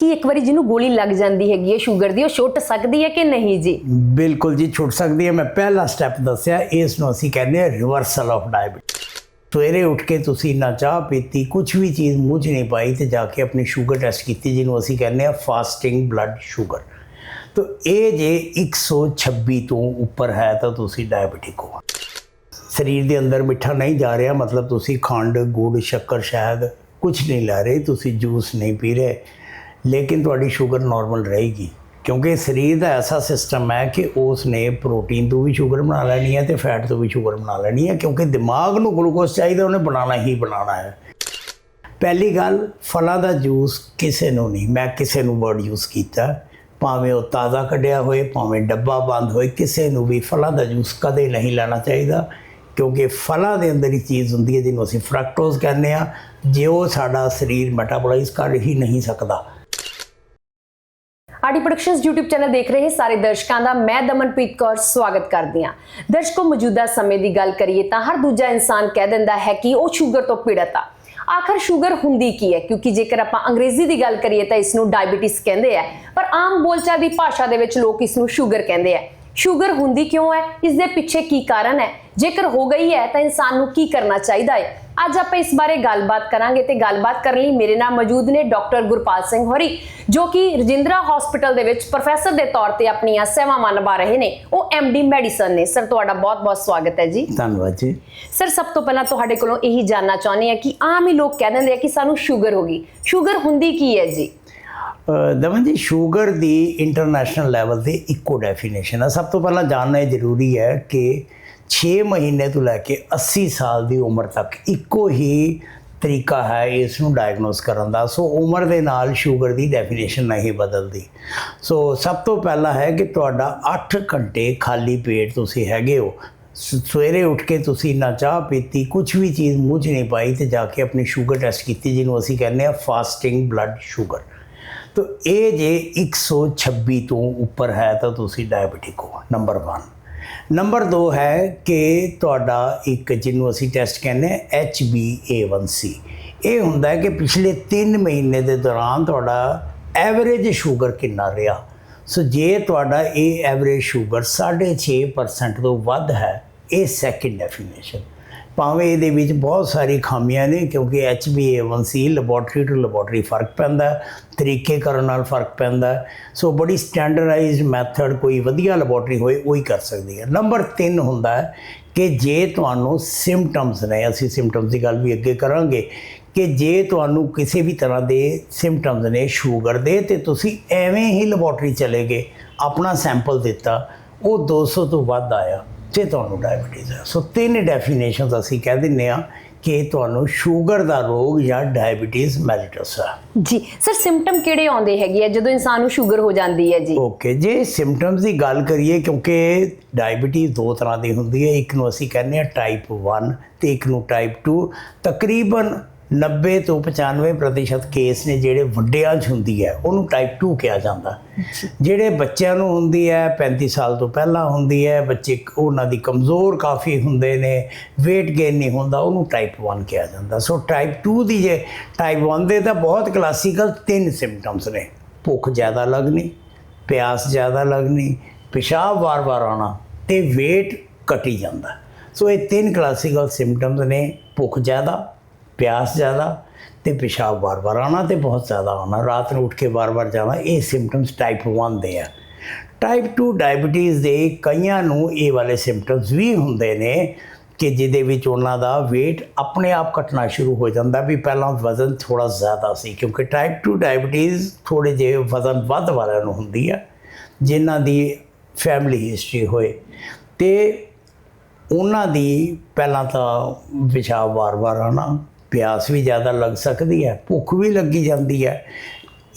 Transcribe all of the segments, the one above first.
ਕਿ ਇੱਕ ਵਾਰੀ ਜਿਹਨੂੰ ਗੋਲੀ ਲੱਗ ਜਾਂਦੀ ਹੈਗੀ ਹੈ ਸ਼ੂਗਰ ਦੀ, ਉਹ ਛੁੱਟ ਸਕਦੀ ਹੈ ਕਿ ਨਹੀਂ ਜੀ? ਬਿਲਕੁਲ ਜੀ, ਛੁੱਟ ਸਕਦੀ ਹੈ। ਮੈਂ ਪਹਿਲਾ ਸਟੈਪ ਦੱਸਿਆ, ਇਸ ਨੂੰ ਅਸੀਂ ਕਹਿੰਦੇ ਹਾਂ ਰਿਵਰਸਲ ਆਫ ਡਾਇਬੀਟਿਸ ਸਵੇਰੇ ਉੱਠ ਕੇ ਤੁਸੀਂ ਨਾ ਚਾਹ ਪੀਤੀ ਕੁਝ ਵੀ ਚੀਜ਼ ਮੂੰਹ 'ਚ ਨਹੀਂ ਪਾਈ ਤੇ ਜਾ ਕੇ ਆਪਣੀ ਸ਼ੂਗਰ ਟੈਸਟ ਕੀਤੀ, ਜਿਹਨੂੰ ਅਸੀਂ ਕਹਿੰਦੇ ਹਾਂ ਫਾਸਟਿੰਗ ਬਲੱਡ ਸ਼ੂਗਰ ਤਾਂ ਇਹ ਜੇ 126 ਤੋਂ ਉੱਪਰ ਹੈ ਤਾਂ ਤੁਸੀਂ ਡਾਇਬੀਟਿਕ ਹੋ। ਸਰੀਰ ਦੇ ਅੰਦਰ ਮਿੱਠਾ ਨਹੀਂ ਜਾ ਰਿਹਾ, ਮਤਲਬ ਤੁਸੀਂ ਖੰਡ, ਗੁੜ, ਸ਼ੱਕਰ, ਸ਼ਹਿਦ ਕੁਝ ਨਹੀਂ ਲੈ ਰਹੇ, ਤੁਸੀਂ ਜੂਸ ਨਹੀਂ ਪੀ ਰਹੇ। ਲੇਕਿਨ ਤੁਹਾਡੀ ਸ਼ੂਗਰ ਨਾਰਮਲ ਰਹੇਗੀ। ਕਿਉਂਕਿ ਸਰੀਰ ਦਾ ਐਸਾ ਸਿਸਟਮ ਹੈ ਕਿ ਉਸ ਨੇ ਪ੍ਰੋਟੀਨ ਤੋਂ ਵੀ ਸ਼ੂਗਰ ਬਣਾ ਲੈਣੀ ਹੈ ਤੇ ਫੈਟ ਤੋਂ ਵੀ ਸ਼ੂਗਰ ਬਣਾ ਲੈਣੀ ਹੈ, ਕਿਉਂਕਿ ਦਿਮਾਗ ਨੂੰ ਗਲੂਕੋਜ਼ ਚਾਹੀਦਾ, ਉਹਨੇ ਬਣਾਉਣਾ ਹੀ ਬਣਾਉਣਾ ਹੈ। ਪਹਿਲੀ ਗੱਲ, ਫਲਾਂ ਦਾ ਜੂਸ ਕਿਸੇ ਨੂੰ ਨਹੀਂ, ਮੈਂ ਕਿਸੇ ਨੂੰ ਵਰਡ ਯੂਜ਼ ਕੀਤਾ। ਭਾਵੇਂ ਉਹ ਤਾਜ਼ਾ ਕੱਢਿਆ ਹੋਏ, ਭਾਵੇਂ ਡੱਬਾ ਬੰਦ ਹੋਏ, ਕਿਸੇ ਨੂੰ ਵੀ ਫਲਾਂ ਦਾ ਜੂਸ ਕਦੇ ਨਹੀਂ ਲੈਣਾ ਚਾਹੀਦਾ। ਕਿਉਂਕਿ ਫਲਾਂ ਦੇ ਅੰਦਰ ਹੀ ਚੀਜ਼ ਹੁੰਦੀ ਹੈ ਜਿਹਨੂੰ ਅਸੀਂ ਫਰਕਟੋਜ਼ ਕਹਿੰਦੇ ਆ ਜੇ ਉਹ ਸਾਡਾ ਸਰੀਰ ਮੈਟਾਬੋਲਾਈਜ਼ ਕਰ ਹੀ ਨਹੀਂ ਸਕਦਾ। ਆਡੀ ਪ੍ਰੋਡਕਸ਼ਨਸ YouTube ਚੈਨਲ ਦੇਖ ਰਹੇ ਸਾਰੇ ਦਰਸ਼ਕਾਂ ਦਾ ਮੈਂ ਦਮਨਪ੍ਰੀਤ ਕੌਰ ਸਵਾਗਤ ਕਰਦੀ ਹਾਂ। ਦਰਸ਼ਕੋ, ਮੌਜੂਦਾ ਸਮੇਂ ਦੀ ਗੱਲ ਕਰੀਏ ਤਾਂ ਹਰ ਦੂਜਾ ਇਨਸਾਨ ਕਹਿ ਦਿੰਦਾ ਹੈ ਕਿ ਉਹ ਸ਼ੂਗਰ ਤੋਂ ਪੀੜਤ ਆ। ਆਖਰ ਸ਼ੂਗਰ ਹੁੰਦੀ ਕੀ ਹੈ? ਕਿਉਂਕਿ ਜੇਕਰ ਆਪਾਂ ਅੰਗਰੇਜ਼ੀ ਦੀ ਗੱਲ ਕਰੀਏ ਤਾਂ ਇਸ ਨੂੰ ਡਾਇਬੀਟਿਸ ਕਹਿੰਦੇ ਆ। ਪਰ ਆਮ ਬੋਲਚਾਲ ਦੀ ਭਾਸ਼ਾ ਦੇ ਵਿੱਚ ਲੋਕ ਇਸ ਨੂੰ ਸ਼ੂਗਰ ਕਹਿੰਦੇ ਆ। ਸ਼ੂਗਰ ਹੁੰਦੀ ਕਿਉਂ ਹੈ? ਇਸ ਦੇ ਪਿੱਛੇ ਕੀ ਕਾਰਨ ਹੈ? ਜੇਕਰ ਹੋ ਗਈ ਹੈ ਤਾਂ ਇਨਸਾਨ ਨੂੰ ਕੀ ਕਰਨਾ ਚਾਹੀਦਾ ਹੈ? ਅੱਜ ਆਪਾਂ ਇਸ ਬਾਰੇ ਗੱਲਬਾਤ ਕਰਾਂਗੇ ਤੇ ਗੱਲਬਾਤ ਕਰਨ ਲਈ ਮੇਰੇ ਨਾਲ ਮੌਜੂਦ ਨੇ ਡਾਕਟਰ ਗੁਰਪਾਲ ਸਿੰਘ ਹੋਰੀ ਜੋ ਕਿ ਰਜਿੰਦਰਾ ਹਸਪੀਟਲ ਦੇ ਵਿੱਚ ਪ੍ਰੋਫੈਸਰ ਦੇ ਤੌਰ ਤੇ ਆਪਣੀਆਂ ਸੇਵਾਵਾਂ ਨਿਭਾ ਰਹੇ ਨੇ। ਉਹ ਡੀ ਮੈਡੀਸਨ ਨੇ। ਸਰ ਤੁਹਾਡਾ ਬਹੁਤ-ਬਹੁਤ ਸਵਾਗਤ ਹੈ ਜੀ। ਧੰਨਵਾਦ ਜੀ। ਸਰ ਸਭ ਤੋਂ ਪਹਿਲਾਂ ਤੁਹਾਡੇ ਕੋਲੋਂ ਇਹੀ ਜਾਨਣਾ ਚਾਹੁੰਦੇ ਆ ਕਿ ਆਮ ਹੀ ਲੋਕ ਕਹਿ ਦਿੰਦੇ ਆ ਕਿ ਸਾਨੂੰ ਸ਼ੂਗਰ ਹੋ ਗਈ। ਸ਼ੂਗਰ ਹੁੰਦੀ ਕੀ ਹੈ ਜੀ? ਦਮਨ ਜੀ, ਸ਼ੂਗਰ ਦੀ ਇੰਟਰਨੈਸ਼ਨਲ ਲੈਵਲ ਤੇ ਇੱਕੋ ਡੈਫੀਨੇਸ਼ਨ ਹੈ ਸਭ ਤੋਂ ਪਹਿਲਾਂ ਜਾਣਨਾ ਇਹ ਜ਼ਰੂਰੀ ਹੈ ਕਿ 6 ਮਹੀਨੇ ਤੋਂ ਲੈ ਕੇ 80 ਸਾਲ ਦੀ ਉਮਰ ਤੱਕ ਇੱਕੋ ਹੀ ਤਰੀਕਾ ਹੈ ਇਸ ਨੂੰ ਡਾਇਗਨੋਸ ਕਰਨ ਦਾ। ਸੋ ਉਮਰ ਦੇ ਨਾਲ ਸ਼ੂਗਰ ਦੀ ਡੈਫੀਨੇਸ਼ਨ ਨਹੀਂ ਬਦਲਦੀ। ਸੋ ਸਭ ਤੋਂ ਪਹਿਲਾਂ ਹੈ ਕਿ ਤੁਹਾਡਾ 8 ਘੰਟੇ ਖਾਲੀ ਪੇਟ ਤੁਸੀਂ ਹੈਗੇ ਹੋ। ਸਵੇਰੇ ਉੱਠ ਕੇ ਤੁਸੀਂ ਨਾ ਚਾਹ ਪੀਤੀ ਕੁਝ ਵੀ ਚੀਜ਼ ਮੂੰਹ 'ਚ ਨਹੀਂ ਪਾਈ ਤੇ ਜਾ ਕੇ ਆਪਣੀ ਸ਼ੂਗਰ ਟੈਸਟ ਕੀਤੀ, ਜਿਹਨੂੰ ਅਸੀਂ ਕਹਿੰਦੇ ਆ ਫਾਸਟਿੰਗ ਬਲੱਡ ਸ਼ੂਗਰ ਤੋ ਇਹ ਜੇ 126 ਤੋਂ ਉੱਪਰ ਹੈ ਤਾਂ ਤੁਸੀਂ ਡਾਇਬੀਟਿਕ ਹੋ। ਨੰਬਰ 1 ਨੰਬਰ 2 ਹੈ ਕਿ ਤੁਹਾਡਾ ਇੱਕ ਜਿਹਨੂੰ ਅਸੀਂ ਟੈਸਟ ਕਹਿੰਦੇ ਆ HbA1c ਇਹ ਹੁੰਦਾ ਹੈ ਕਿ ਪਿਛਲੇ 3 ਮਹੀਨੇ ਦੇ ਦੌਰਾਨ ਤੁਹਾਡਾ ਐਵਰੇਜ ਸ਼ੂਗਰ ਕਿੰਨਾ ਰਿਹਾ? ਸੋ ਜੇ ਤੁਹਾਡਾ ਇਹ ਐਵਰੇਜ ਸ਼ੂਗਰ 6.5% ਤੋਂ ਵੱਧ ਹੈ, ਇਹ ਸੈਕਿੰਡ ਡੈਫੀਨੇਸ਼ਨ ਭਾਵੇਂ ਇਹਦੇ ਵਿੱਚ ਬਹੁਤ ਸਾਰੀ ਖਾਮੀਆਂ ਨੇ, ਕਿਉਂਕਿ HbA1c ਲੈਬੋਰਟਰੀ ਟੂ ਲੈਬੋਰਟਰੀ ਫ਼ਰਕ ਪੈਂਦਾ, ਤਰੀਕੇ ਕਰਨ ਨਾਲ ਫ਼ਰਕ ਪੈਂਦਾ। ਸੋ ਬੜੀ ਸਟੈਂਡਰਡਾਈਜ਼ਡ ਮੈਥਡ ਕੋਈ ਵਧੀਆ ਲੈਬੋਰਟਰੀ ਹੋਏ, ਉਹ ਹੀ ਕਰ ਸਕਦੀ ਹੈ। ਨੰਬਰ 3 ਹੁੰਦਾ ਹੈ ਕਿ ਜੇ ਤੁਹਾਨੂੰ ਸਿੰਪਟਮਸ ਨੇ, ਅਸੀਂ ਸਿੰਪਟਮਸ ਦੀ ਗੱਲ ਵੀ ਅੱਗੇ ਕਰਾਂਗੇ, ਕਿ ਜੇ ਤੁਹਾਨੂੰ ਕਿਸੇ ਵੀ ਤਰ੍ਹਾਂ ਦੇ ਸਿੰਪਟਮਸ ਨੇ ਸ਼ੂਗਰ ਦੇ, ਤੇ ਤੁਸੀਂ ਐਵੇਂ ਹੀ ਲੈਬੋਰਟਰੀ ਚਲੇ ਗਏ, ਆਪਣਾ ਸੈਂਪਲ ਦਿੱਤਾ, ਉਹ 200 ਤੋਂ ਵੱਧ ਆਇਆ। ਤੇ ਤੁਹਾਨੂੰ ਡਾਇਬੀਟੀਜ਼ ਹੈ। ਸੋ ਤਿੰਨ ਡੈਫੀਨੇਸ਼ਨਸ ਅਸੀਂ ਕਹਿ ਦਿੰਨੇ ਆ ਕਿ ਤੁਹਾਨੂੰ ਸ਼ੂਗਰ ਦਾ ਰੋਗ ਜਾਂ ਡਾਇਬੀਟੀਜ਼ ਮੈਲਿਟਸ ਹੈ। ਜੀ ਸਰ ਸਿੰਪਟਮ ਕਿਹੜੇ ਆਉਂਦੇ ਹੈਗੇ ਆ ਜਦੋਂ ਇਨਸਾਨ ਨੂੰ ਸ਼ੂਗਰ ਹੋ ਜਾਂਦੀ ਹੈ ਜੀ? ਓਕੇ ਜੇ ਸਿੰਪਟਮਸ ਦੀ ਗੱਲ ਕਰੀਏ ਕਿਉਂਕਿ ਡਾਇਬੀਟੀਜ਼ ਦੋ ਤਰ੍ਹਾਂ ਦੀ ਹੁੰਦੀ ਹੈ। ਇੱਕ ਨੂੰ ਅਸੀਂ ਕਹਿੰਦੇ ਆ ਟਾਈਪ 1 ਤੇ ਇੱਕ ਨੂੰ ਟਾਈਪ 2 ਤਕਰੀਬਨ 90 ਤੋਂ 95% ਕੇਸ ਨੇ ਜਿਹੜੇ ਵੱਡਿਆਂ 'ਚ ਹੁੰਦੀ ਹੈ ਉਹਨੂੰ ਟਾਈਪ 2 ਕਿਹਾ ਜਾਂਦਾ। ਜਿਹੜੇ ਬੱਚਿਆਂ ਨੂੰ ਹੁੰਦੀ ਹੈ 35 ਸਾਲ ਤੋਂ ਪਹਿਲਾਂ ਹੁੰਦੀ ਹੈ ਬੱਚੇ ਉਹਨਾਂ ਦੀ ਕਮਜ਼ੋਰ ਕਾਫੀ ਹੁੰਦੇ ਨੇ weight gain ਨਹੀਂ ਹੁੰਦਾ ਉਹਨੂੰ ਟਾਈਪ 1 ਕਿਹਾ ਜਾਂਦਾ। ਸੋ ਟਾਈਪ 2 ਦੀ ਜੇ ਟਾਈਪ 1 ਦੇ ਤਾਂ ਬਹੁਤ ਕਲਾਸੀਕਲ ਤਿੰਨ ਸਿੰਪਟਮਸ ਨੇ। ਭੁੱਖ ਜ਼ਿਆਦਾ ਲੱਗਣੀ ਪਿਆਸ ਜ਼ਿਆਦਾ ਲੱਗਣੀ ਪਿਸ਼ਾਬ ਵਾਰ-ਵਾਰ ਆਉਣਾ ਤੇ weight ਘਟੀ ਜਾਂਦਾ। ਸੋ ਇਹ ਤਿੰਨ ਕਲਾਸੀਕਲ ਸਿੰਪਟਮਸ ਨੇ ਭੁੱਖ ਜ਼ਿਆਦਾ ਪਿਆਸ ਜ਼ਿਆਦਾ ਤੇ ਪਿਸ਼ਾਬ ਵਾਰ-ਵਾਰ ਆਉਣਾ ਤੇ ਬਹੁਤ ਜ਼ਿਆਦਾ ਆਉਣਾ। ਰਾਤ ਨੂੰ ਉੱਠ ਕੇ ਵਾਰ-ਵਾਰ ਜਾਣਾ, ਇਹ ਸਿੰਪਟਮਸ ਟਾਈਪ 1 ਦੇ ਆ। ਟਾਈਪ 2 ਡਾਇਬੀਟੀਜ਼ ਦੇ ਕਈਆਂ ਨੂੰ ਇਹ ਵਾਲੇ ਸਿੰਪਟਮਸ ਵੀ ਹੁੰਦੇ ਨੇ ਕਿ ਜਿਹਦੇ ਵਿੱਚ ਉਹਨਾਂ ਦਾ weight ਆਪਣੇ ਆਪ ਘਟਣਾ ਸ਼ੁਰੂ ਹੋ ਜਾਂਦਾ ਵੀ ਪਹਿਲਾਂ ਵਜ਼ਨ ਥੋੜਾ ਜ਼ਿਆਦਾ ਸੀ, ਕਿਉਂਕਿ ਟਾਈਪ 2 ਡਾਇਬੀਟੀਜ਼ ਥੋੜੇ ਜਿਹੇ ਵਜ਼ਨ ਵੱਧ ਵਾਲਿਆਂ ਨੂੰ ਹੁੰਦੀ ਆ, ਜਿਨ੍ਹਾਂ ਦੀ ਫੈਮਿਲੀ ਹਿਸਟਰੀ ਹੋਏ। ਤੇ ਉਹਨਾਂ ਦੀ ਪਹਿਲਾਂ ਤਾਂ ਪਿਸ਼ਾਬ ਵਾਰ-ਵਾਰ ਆਉਣਾ ਪਿਆਸ ਵੀ ਜ਼ਿਆਦਾ ਲੱਗ ਸਕਦੀ ਹੈ, ਭੁੱਖ ਵੀ ਲੱਗੀ ਜਾਂਦੀ ਹੈ।